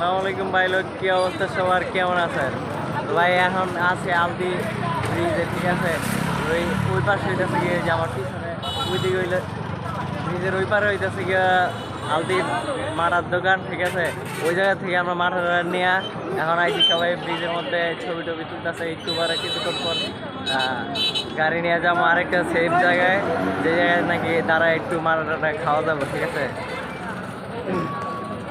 সালাম আলাইকুম ভাই লোক, কি অবস্থা সবার? কেমন আছেন? ভাই, এখন আছে আলদি ব্রিজে ঠিক আছে? ওই ওই পাশে হইতেছে গিয়ে যে আমার পিছনে ওই দিকে হইলে ব্রিজের ওই পারে হইতেছে গিয়ে আলদি মারার দোকান, ঠিক আছে? ওই জায়গা থেকে আমরা মাঠা নিয়ে এখন আইছি সবাই ব্রিজের মধ্যে ছবি টবি তুলতেছে, একটু পরে কিছুক্ষণ পর গাড়ি নিয়ে যাব আরেকটা সেফ জায়গায়। যে জায়গায় নাকি তারা একটু মারাটা খাওয়া যাব, ঠিক আছে?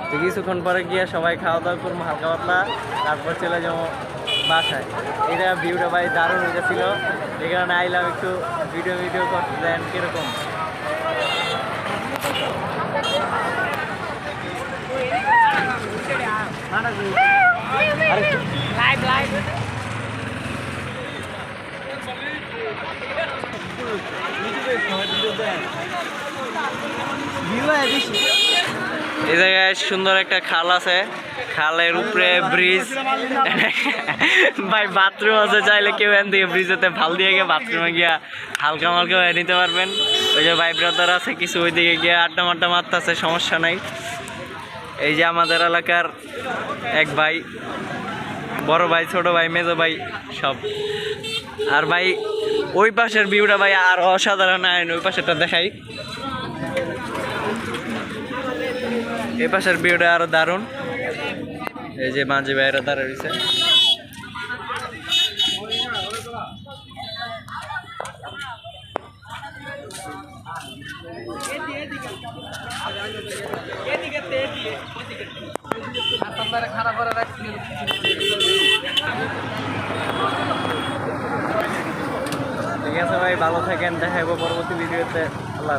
তো কিছুক্ষণ পরে গিয়ে সবাই খাওয়া দাওয়া করব হালকা পাতলা তারপর চলে যাব বাসায়। এটা ভিউটা ভাই দারুণ হয়েছিল এই কারণে আইলাম একটু ভিডিও ভিডিও করতে দেন কীরকম। এই জায়গায় সুন্দর একটা খাল আছে। খালের উপরে ব্রিজ ভাই বাথরুম আছে, চাইলে কেউ এখান থেকে ব্রিজেতে ভালো দিয়ে গিয়ে বাথরুমে গিয়া হালকা মালকা হয়ে নিতে পারবেন। ওই যে ভাই ব্রাদার আছে, কিছু ওইদিকে গিয়ে আড্ডা মাড্ডা মারতেছে, সমস্যা নাই। এই যে আমাদের এলাকার এক ভাই, বড় ভাই, ছোট ভাই, মেজো ভাই, সব। আর ভাই, ওই পাশের ভিউটা ভাই আর অসাধারণ আইন ওই পাশেরটা দেখাই। এই পাশের ভিউটা আরও দারুণ। এই যে মাঝে বাইরে দাঁড়া রয়েছে। ঠিক আছে ভাই, ভালো থাকেন দেখাবো পরবর্তী ভিডিওতে। আল্লাহ